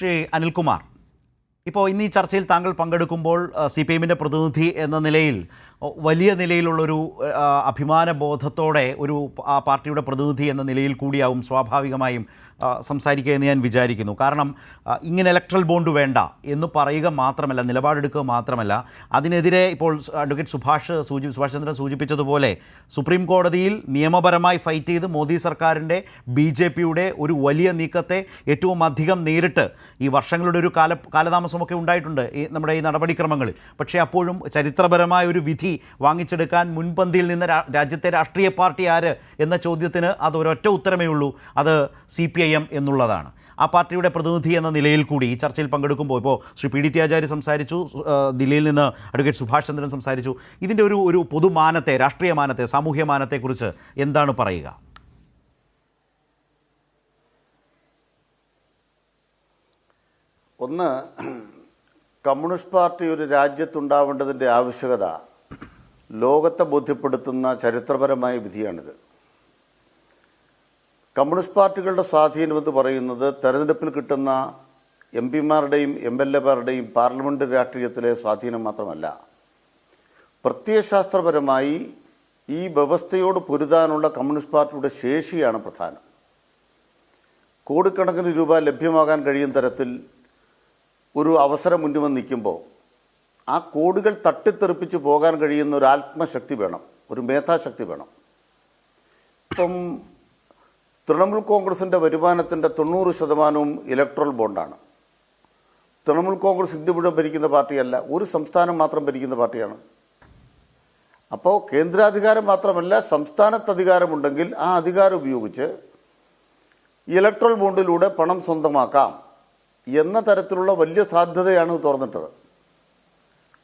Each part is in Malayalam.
ശ്രീ അനിൽകുമാർ. ഇപ്പോൾ ഇന്ന് ഈ ചർച്ചയിൽ താങ്കൾ പങ്കെടുക്കുമ്പോൾ സി പി എമ്മിന്റെ പ്രതിനിധി എന്ന നിലയിൽ വലിയ നിലയിലുള്ളൊരു ആ, അഭിമാന ബോധത്തോടെ ഒരു ആ പാർട്ടിയുടെ പ്രതിനിധി എന്ന നിലയിൽ കൂടിയാവും സ്വാഭാവികമായും സംസാരിക്കുക എന്ന് ഞാൻ വിചാരിക്കുന്നു. കാരണം ഇങ്ങനെ ഇലക്ട്രൽ ബോണ്ട് വേണ്ട എന്ന് പറയുക മാത്രമല്ല നിലപാടെടുക്കുക മാത്രമല്ല അതിനെതിരെ ഇപ്പോൾ അഡ്വക്കേറ്റ് സുഭാഷ് സൂചി സുഭാഷ് ചന്ദ്രൻ സൂചിപ്പിച്ചതുപോലെ സുപ്രീം കോടതിയിൽ നിയമപരമായി ഫൈറ്റ് ചെയ്ത് മോദി സർക്കാരിന്റെ ബി ജെ പിയുടെ ഒരു വലിയ നീക്കത്തെ ഏറ്റവും അധികം നേരിട്ട് ഈ വർഷങ്ങളുടെ ഒരു കാല കാലതാമസമൊക്കെ ഉണ്ടായിട്ടുണ്ട് ഈ നമ്മുടെ ഈ നടപടിക്രമങ്ങളിൽ. പക്ഷേ അപ്പോഴും ചരിത്രപരമായ ഒരു വിധി വാങ്ങിച്ചെടുക്കാൻ മുൻപന്തിയിൽ നിന്ന് രാജ്യത്തെ രാഷ്ട്രീയ പാർട്ടി ആര് എന്ന ചോദ്യത്തിന് അത് ഒരൊറ്റ ഉത്തരമേ ഉള്ളൂ. അത് സി എന്നുള്ളതാണ്. ആ പാർട്ടിയുടെ പ്രതിനിധി എന്ന നിലയിൽ കൂടി ഈ ചർച്ചയിൽ പങ്കെടുക്കുമ്പോൾ ഇപ്പോൾ Shri P D T Acharya സംസാരിച്ചു ദില്ലിയിൽ നിന്ന് അഡ്വക്കേറ്റ് സുഭാഷ് ചന്ദ്രൻ സംസാരിച്ചു. ഇതിന്റെ ഒരു ഒരു പൊതുമാനത്തെ രാഷ്ട്രീയ മാനത്തെ സാമൂഹ്യ മാനത്തെക്കുറിച്ച് എന്താണ് പറയുക? ഒന്ന് കമ്മ്യൂണിസ്റ്റ് പാർട്ടി ഒരു രാജ്യത്തുണ്ടാവേണ്ടതിന്റെ ആവശ്യകത. ലോകത്തെ ബോധ്യപ്പെടുത്തുന്ന ചരിത്രപരമായ വിധിയാണിത്. കമ്മ്യൂണിസ്റ്റ് പാർട്ടികളുടെ സ്വാധീനം എന്ന് പറയുന്നത് തെരഞ്ഞെടുപ്പിൽ കിട്ടുന്ന എം പിമാരുടെയും എം എൽ എമാരുടെയും പാർലമെന്റ് രാഷ്ട്രീയത്തിലെ സ്വാധീനം മാത്രമല്ല. പ്രത്യയശാസ്ത്രപരമായി ഈ വ്യവസ്ഥയോട് പൊരുതാനുള്ള കമ്മ്യൂണിസ്റ്റ് പാർട്ടിയുടെ ശേഷിയാണ് പ്രധാനം. കോടിക്കണക്കിന് രൂപ ലഭ്യമാകാൻ കഴിയുന്ന തരത്തിൽ ഒരു അവസരം മുന്നിൽ നിൽക്കുമ്പോൾ ആ കോടുകൾ തട്ടിത്തെറിപ്പിച്ച് പോകാൻ കഴിയുന്ന ഒരു ആത്മശക്തി വേണം ഒരു മേധാശക്തി വേണം. ഇപ്പം തൃണമൂൽ കോൺഗ്രസിന്റെ വരുമാനത്തിന്റെ തൊണ്ണൂറ് ശതമാനവും ഇലക്ട്രൽ ബോണ്ടാണ്. തൃണമൂൽ കോൺഗ്രസ് ഇന്ത്യ മുഴുവൻ ഭരിക്കുന്ന പാർട്ടിയല്ല ഒരു സംസ്ഥാനം മാത്രം ഭരിക്കുന്ന പാർട്ടിയാണ്. അപ്പോൾ കേന്ദ്രാധികാരം മാത്രമല്ല സംസ്ഥാനത്ത് അധികാരമുണ്ടെങ്കിൽ ആ അധികാരം ഉപയോഗിച്ച് ഇലക്ട്രൽ ബോണ്ടിലൂടെ പണം സ്വന്തമാക്കാം എന്ന തരത്തിലുള്ള വലിയ സാധ്യതയാണ് തുറന്നിട്ടത്.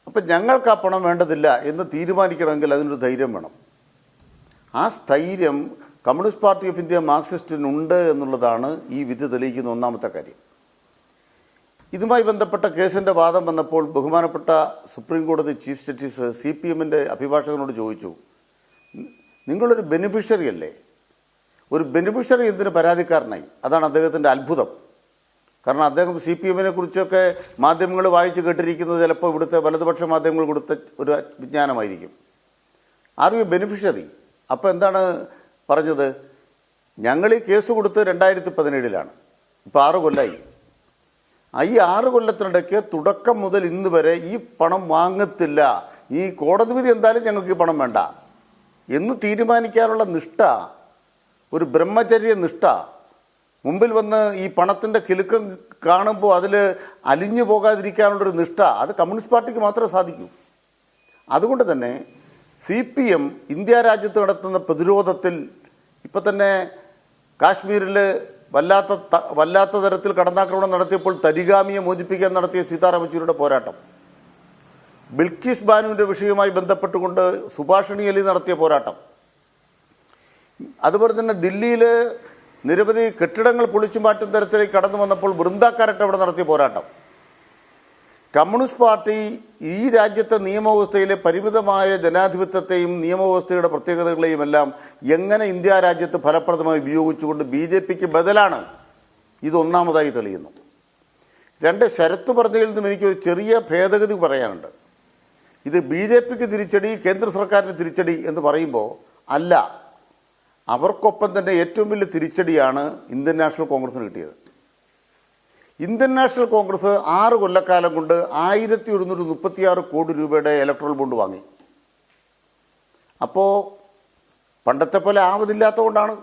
അപ്പം ഞങ്ങൾക്ക് ആ പണം വേണ്ടതില്ല എന്ന് തീരുമാനിക്കണമെങ്കിൽ അതിനൊരു ധൈര്യം വേണം. ആ സ്ഥൈര്യം കമ്മ്യൂണിസ്റ്റ് പാർട്ടി ഓഫ് ഇന്ത്യ മാർക്സിസ്റ്റിനുണ്ട് എന്നുള്ളതാണ് ഈ വിധി തെളിയിക്കുന്ന ഒന്നാമത്തെ കാര്യം. ഇതുമായി ബന്ധപ്പെട്ട കേസിന്റെ വാദം വന്നപ്പോൾ ബഹുമാനപ്പെട്ട സുപ്രീം കോടതി ചീഫ് ജസ്റ്റിസ് സി പി എമ്മിന്റെ അഭിഭാഷകനോട് ചോദിച്ചു നിങ്ങളൊരു ബെനിഫിഷ്യറി അല്ലേ? ഒരു ബെനിഫിഷ്യറി എന്തിന് പരാതിക്കാരനായി? അതാണ് അദ്ദേഹത്തിന്റെ അത്ഭുതം. കാരണം അദ്ദേഹം സി പി എമ്മിനെ കുറിച്ചൊക്കെ മാധ്യമങ്ങൾ വായിച്ചു കേട്ടിരിക്കുന്നത് ചിലപ്പോൾ ഇവിടുത്തെ വലതുപക്ഷ മാധ്യമങ്ങൾ കൊടുത്ത ഒരു വിജ്ഞാനമായിരിക്കും. ആർ യു ബെനിഫിഷ്യറി അപ്പോൾ എന്താണ് പറഞ്ഞത്? ഞങ്ങൾ ഈ കേസ് കൊടുത്ത് രണ്ടായിരത്തി പതിനേഴിലാണ് ഇപ്പോൾ ആറ് കൊല്ലമായി ഈ ആറ് കൊല്ലത്തിനിടയ്ക്ക് തുടക്കം മുതൽ ഇന്ന് വരെ ഈ പണം വാങ്ങത്തില്ല. ഈ കോടതി വിധി എന്തായാലും ഞങ്ങൾക്ക് ഈ പണം വേണ്ട. എന്ന് തീരുമാനിക്കാനുള്ള നിഷ്ഠ ഒരു ബ്രഹ്മചര്യ നിഷ്ഠ മുമ്പിൽ വന്ന് ഈ പണത്തിന്റെ കിലുക്കം കാണുമ്പോൾ അതിൽ അലിഞ്ഞു പോകാതിരിക്കാനുള്ളൊരു നിഷ്ഠ അത് കമ്മ്യൂണിസ്റ്റ് പാർട്ടിക്ക് മാത്രമേ സാധിക്കൂ. അതുകൊണ്ട് തന്നെ സി പി എം ഇന്ത്യ രാജ്യത്ത് നടത്തുന്ന പ്രതിരോധത്തിൽ ഇപ്പം തന്നെ കാശ്മീരിൽ വല്ലാത്ത വല്ലാത്ത തരത്തിൽ കടന്നാക്രമണം നടത്തിയപ്പോൾ തരിഗാമിയെ മോചിപ്പിക്കാൻ നടത്തിയ സീതാറാം യെച്ചൂരിയുടെ പോരാട്ടം. ബിൽക്കിസ് ബാനുവിന്റെ വിഷയവുമായി ബന്ധപ്പെട്ടുകൊണ്ട് സുഭാഷിണി അലി നടത്തിയ പോരാട്ടം. അതുപോലെ തന്നെ ദില്ലിയിൽ നിരവധി കെട്ടിടങ്ങൾ പൊളിച്ചു മാറ്റും തരത്തിലേക്ക് കടന്നു വന്നപ്പോൾ വൃന്ദാക്കാരട്ട് അവിടെ നടത്തിയ പോരാട്ടം. കമ്മ്യൂണിസ്റ്റ് പാർട്ടി ഈ രാജ്യത്തെ നിയമവ്യവസ്ഥയിലെ പരിമിതമായ ജനാധിപത്യത്തെയും നിയമവ്യവസ്ഥയുടെ പ്രത്യേകതകളെയും എല്ലാം എങ്ങനെ ഇന്ത്യ രാജ്യത്ത് ഫലപ്രദമായി ഉപയോഗിച്ചുകൊണ്ട് ബി ജെ പിക്ക് ബദലാണ് ഇതൊന്നാമതായി തെളിയുന്നു. രണ്ട് ശരത്ത് പറഞ്ഞതിൽ നിന്നും എനിക്ക് ചെറിയ ഭേദഗതി പറയാനുണ്ട്. ഇത് ബി ജെ പിക്ക് തിരിച്ചടി കേന്ദ്ര സർക്കാരിന് തിരിച്ചടി എന്ന് പറയുമ്പോൾ അല്ല അവർക്കൊപ്പം തന്നെ ഏറ്റവും വലിയ തിരിച്ചടിയാണ് ഇന്ത്യൻ നാഷണൽ കോൺഗ്രസിന് കിട്ടിയത്. ഇന്ത്യൻ നാഷണൽ കോൺഗ്രസ് ആറ് കൊല്ലക്കാലം കൊണ്ട് ആയിരത്തി ഒരുന്നൂറ്റി മുപ്പത്തിയാറ് കോടി രൂപയുടെ ഇലക്ട്രൽ ബോണ്ട് വാങ്ങി. അപ്പോൾ പണ്ടത്തെ പോലെ ആവതില്ലാത്തതുകൊണ്ടാണ്.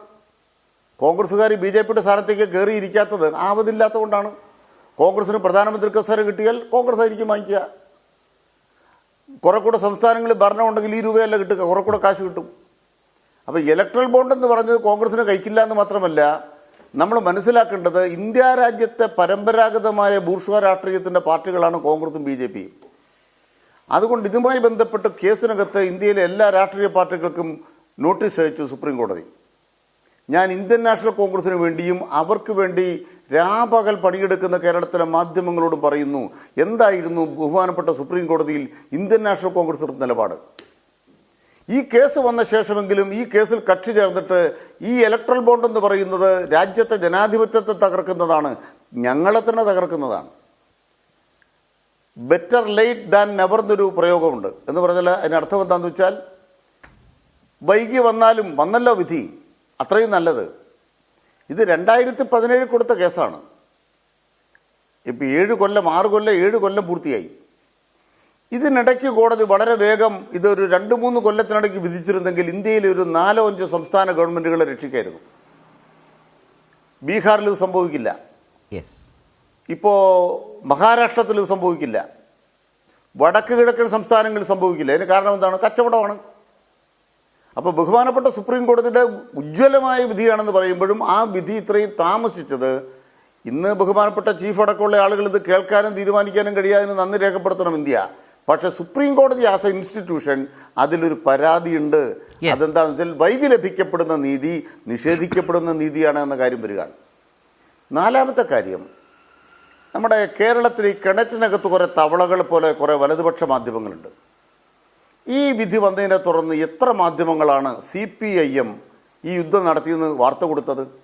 കോൺഗ്രസ്സുകാർ ബി ജെ പിയുടെ സ്ഥാനത്തേക്ക് കയറിയിരിക്കാത്തത് ആവതില്ലാത്തതുകൊണ്ടാണ്. കോൺഗ്രസിന് പ്രധാനമന്ത്രി കസേര കിട്ടിയാൽ കോൺഗ്രസ് ആയിരിക്കും വാങ്ങിക്കുക. കുറെ കൂടെ സംസ്ഥാനങ്ങളിൽ ഭരണം ഉണ്ടെങ്കിൽ ഈ രൂപയല്ല കിട്ടുക കുറെ കൂടെ കാശ് കിട്ടും. അപ്പോൾ ഇലക്ട്രൽ ബോണ്ട് എന്ന് പറഞ്ഞത് കോൺഗ്രസിന് കഴിക്കില്ല എന്ന് മാത്രമല്ല നമ്മൾ മനസ്സിലാക്കേണ്ടത് ഇന്ത്യ രാജ്യത്തെ പരമ്പരാഗതമായ ബൂർഷ്വ രാഷ്ട്രീയത്തിന്റെ പാർട്ടികളാണ് കോൺഗ്രസും ബി ജെ പിയും അതുകൊണ്ട് ഇതുമായി ബന്ധപ്പെട്ട് കേസിനകത്ത് ഇന്ത്യയിലെ എല്ലാ രാഷ്ട്രീയ പാർട്ടികൾക്കും നോട്ടീസ് അയച്ചു സുപ്രീം കോടതി. ഞാൻ ഇന്ത്യൻ നാഷണൽ കോൺഗ്രസിന് വേണ്ടിയും അവർക്ക് വേണ്ടി രാപകൽ പണിയെടുക്കുന്ന കേരളത്തിലെ മാധ്യമങ്ങളോട് പറയുന്നു എന്തായിരുന്നു ബഹുമാനപ്പെട്ട സുപ്രീം കോടതിയിൽ ഇന്ത്യൻ നാഷണൽ കോൺഗ്രസ് നിലപാട്? ഈ കേസ് വന്ന ശേഷമെങ്കിലും ഈ കേസിൽ കക്ഷി ചേർന്നിട്ട് ഈ ഇലക്ട്രൽ ബോണ്ട് എന്ന് പറയുന്നത് രാജ്യത്തെ ജനാധിപത്യത്തെ തകർക്കുന്നതാണ് ഞങ്ങളെ തന്നെ തകർക്കുന്നതാണ്. ബെറ്റർ ലേറ്റ് ദാൻ നെവർ എന്നൊരു പ്രയോഗമുണ്ട്. എന്ന് പറഞ്ഞാൽ അതിന് അർത്ഥം എന്താണെന്ന് വെച്ചാൽ വൈകി വന്നാലും വന്നല്ലോ വിധി അത്രയും നല്ലത്. ഇത് രണ്ടായിരത്തി പതിനേഴ് കൊടുത്ത കേസാണ്. ഇപ്പം ഏഴ് കൊല്ലം ആറ് കൊല്ലം ഏഴ് കൊല്ലം പൂർത്തിയായി. ഇതിനിടയ്ക്ക് കോടതി വളരെ വേഗം ഇതൊരു രണ്ട് മൂന്ന് കൊല്ലത്തിനിടയ്ക്ക് വിധിച്ചിരുന്നെങ്കിൽ ഇന്ത്യയിലെ ഒരു നാലോ അഞ്ചോ സംസ്ഥാന ഗവൺമെന്റുകളെ രക്ഷിക്കായിരുന്നു. ബീഹാറിൽ ഇത് സംഭവിക്കില്ല. യെസ് ഇപ്പോൾ മഹാരാഷ്ട്രത്തിൽ ഇത് സംഭവിക്കില്ല. വടക്ക് കിഴക്കൻ സംസ്ഥാനങ്ങളിൽ സംഭവിക്കില്ല. അതിന് കാരണം എന്താണ്? കച്ചവടമാണ്. അപ്പോൾ ബഹുമാനപ്പെട്ട സുപ്രീം കോടതിയുടെ ഉജ്ജ്വലമായ വിധിയാണെന്ന് പറയുമ്പോഴും ആ വിധി ഇത്രയും താമസിച്ചത് ഇന്ന് ബഹുമാനപ്പെട്ട ചീഫ് അടക്കമുള്ള ആളുകൾ ഇത് കേൾക്കാനും തീരുമാനിക്കാനും കഴിയാതിന് നന്ദി രേഖപ്പെടുത്തണം ഇന്ത്യ. പക്ഷേ സുപ്രീം കോടതി ആസ് എ ഇൻസ്റ്റിറ്റ്യൂഷൻ അതിലൊരു പരാതിയുണ്ട്. ഉണ്ട് അതെന്താണെന്ന് വെച്ചാൽ വൈകി ലഭിക്കപ്പെടുന്ന നീതി നിഷേധിക്കപ്പെടുന്ന നീതിയാണ് എന്ന കാര്യം വരികയാണ്. നാലാമത്തെ കാര്യം നമ്മുടെ കേരളത്തിൽ ഈ കിണറ്റിനകത്ത് കുറേ തവളകൾ പോലെ കുറേ വലതുപക്ഷ മാധ്യമങ്ങളുണ്ട്. ഈ വിധി വന്നതിനെ തുടർന്ന് എത്ര മാധ്യമങ്ങളാണ് സി പി ഐ എം ഈ യുദ്ധം നടത്തിയെന്ന് വാർത്ത കൊടുത്തത്?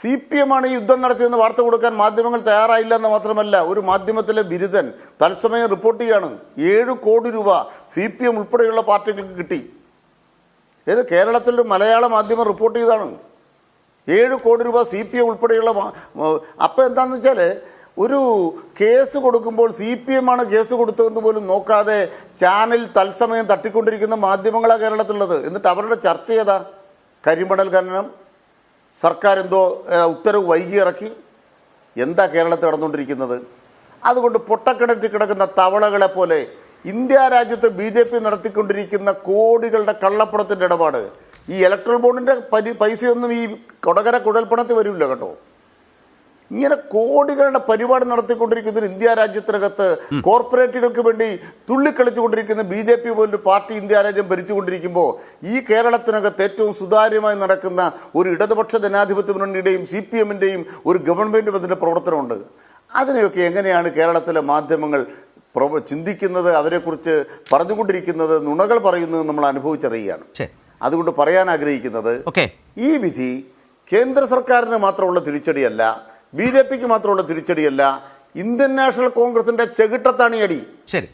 സി പി എം ആണ് ഈ യുദ്ധം നടത്തിയെന്ന് വാർത്ത കൊടുക്കാൻ മാധ്യമങ്ങൾ തയ്യാറായില്ല എന്ന് മാത്രമല്ല ഒരു മാധ്യമത്തിലെ ബിരുദൻ തത്സമയം റിപ്പോർട്ട് ചെയ്യാണ്. ഏഴ് കോടി രൂപ സി പി എം ഉൾപ്പെടെയുള്ള പാർട്ടികൾക്ക് കിട്ടി. ഇത് കേരളത്തിൽ മലയാള മാധ്യമം റിപ്പോർട്ട് ചെയ്താണ് ഏഴ് കോടി രൂപ സി പി എം ഉൾപ്പെടെയുള്ള അപ്പം എന്താണെന്ന് വെച്ചാൽ ഒരു കേസ് കൊടുക്കുമ്പോൾ സി പി എം ആണ് കേസ് കൊടുത്തതെന്ന് പോലും നോക്കാതെ ചാനൽ തത്സമയം തട്ടിക്കൊണ്ടിരിക്കുന്ന മാധ്യമങ്ങളാണ് കേരളത്തിലുള്ളത്. എന്നിട്ട് അവരുടെ ചർച്ച ചെയ്താ കരിമ്പടൽ ഖനനം സർക്കാർ എന്തോ ഉത്തരവ് വൈകി ഇറക്കി. എന്താ കേരളത്തിൽ നടന്നുകൊണ്ടിരിക്കുന്നത്? അതുകൊണ്ട് പൊട്ടക്കിണറ്റിൽ കിടക്കുന്ന തവളകളെ പോലെ ഇന്ത്യ രാജ്യത്ത് ബി ജെ പി നടത്തിക്കൊണ്ടിരിക്കുന്ന കോടികളുടെ കള്ളപ്പണത്തിന്റെ ഇടപാട്. ഈ ഇലക്ട്രൽ ബോണ്ടിന്റെ പൈസയൊന്നും ഈ കൊടകര കുഴൽപ്പണത്തിൽ വരില്ല കേട്ടോ. ഇങ്ങനെ കോടികളുടെ പരിപാടി നടത്തിക്കൊണ്ടിരിക്കുന്ന ഒരു ഇന്ത്യ രാജ്യത്തിനകത്ത് കോർപ്പറേറ്റുകൾക്ക് വേണ്ടി തുള്ളിക്കളിച്ചുകൊണ്ടിരിക്കുന്ന ബി ജെ പി പോലൊരു പാർട്ടി ഇന്ത്യ രാജ്യം ഭരിച്ചുകൊണ്ടിരിക്കുമ്പോൾ ഈ കേരളത്തിനകത്ത് ഏറ്റവും സുതാര്യമായി നടക്കുന്ന ഒരു ഇടതുപക്ഷ ജനാധിപത്യ മുന്നണിയുടെയും സി പി എമ്മിന്റെയും ഒരു ഗവൺമെന്റ് അതിന്റെ പ്രവർത്തനമുണ്ട്. അതിനെയൊക്കെ എങ്ങനെയാണ് കേരളത്തിലെ മാധ്യമങ്ങൾ ചിന്തിക്കുന്നത് അവരെക്കുറിച്ച് പറഞ്ഞുകൊണ്ടിരിക്കുന്നത് നുണകൾ പറയുന്നത് നമ്മൾ അനുഭവിച്ചറിയുകയാണ്. അതുകൊണ്ട് പറയാൻ ആഗ്രഹിക്കുന്നത് ഓക്കെ. ഈ വിധി കേന്ദ്ര സർക്കാരിന് മാത്രമുള്ള തിരിച്ചടിയല്ല ബി ജെ പിക്ക് മാത്രമുള്ള തിരിച്ചടിയല്ല ഇന്ത്യൻ നാഷണൽ കോൺഗ്രസിന്റെ ചെകിട്ടത്താണിയടി ശരി.